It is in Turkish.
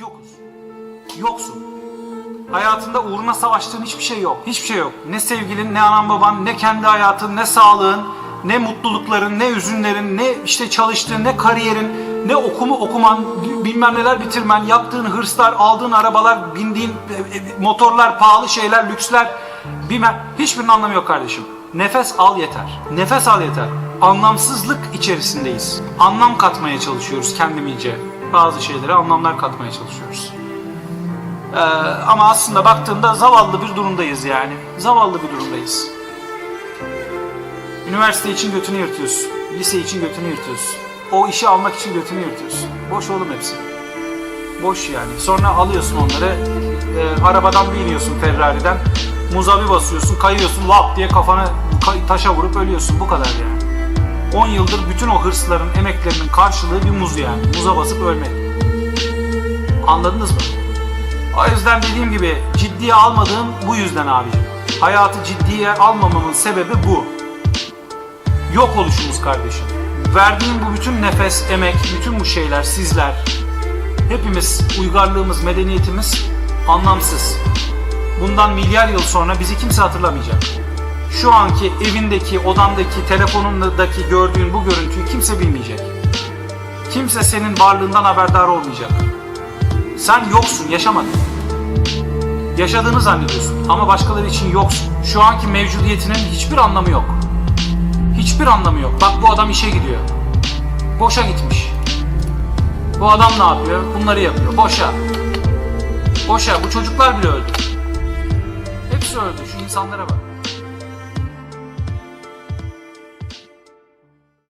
Yokuz. Yoksun. Hayatında uğruna savaştığın hiçbir şey yok. Hiçbir şey yok. Ne sevgilin, ne anan baban, ne kendi hayatın, ne sağlığın, ne mutlulukların, ne üzünlerin, ne işte çalıştığın, ne kariyerin, ne okumu okuman, bilmem neler bitirmen, yaptığın hırslar, aldığın arabalar, bindiğin e, e, motorlar, pahalı şeyler, lüksler, bilmem hiçbirinin anlamı yok kardeşim. Nefes al yeter. Nefes al yeter. Anlamsızlık içerisindeyiz. Anlam katmaya çalışıyoruz kendimizce. Bazı şeylere anlamlar katmaya çalışıyoruz. Ee, ama aslında baktığında zavallı bir durumdayız yani. Zavallı bir durumdayız. Üniversite için götünü yırtıyorsun. Lise için götünü yırtıyorsun. O işi almak için götünü yırtıyorsun. Boş oğlum hepsi. Boş yani. Sonra alıyorsun onları. e, arabadan bir iniyorsun Ferrari'den. Muza basıyorsun, kayıyorsun lap diye kafana taşa vurup ölüyorsun. Bu kadar yani. 10 yıldır bütün o hırsların, emeklerinin karşılığı bir muz yani. Muza basıp ölmek. Anladınız mı? O yüzden dediğim gibi ciddiye almadığım bu yüzden abicim. Hayatı ciddiye almamamın sebebi bu. Yok oluşumuz kardeşim. Verdiğim bu bütün nefes, emek, bütün bu şeyler sizler, hepimiz, uygarlığımız, medeniyetimiz anlamsız. Bundan milyar yıl sonra bizi kimse hatırlamayacak. Şu anki evindeki, odandaki, telefonundaki gördüğün bu görüntüyü kimse bilmeyecek. Kimse senin varlığından haberdar olmayacak. Sen yoksun, yaşamadın. Yaşadığını zannediyorsun ama başkaları için yoksun. Şu anki mevcudiyetinin hiçbir anlamı yok. Hiçbir anlamı yok. Bak bu adam işe gidiyor. Boşa gitmiş. Bu adam ne yapıyor? Bunları yapıyor. Boşa. Boşa. Bu çocuklar bile öldü. Hepsi öldü. Şu insanlara bak.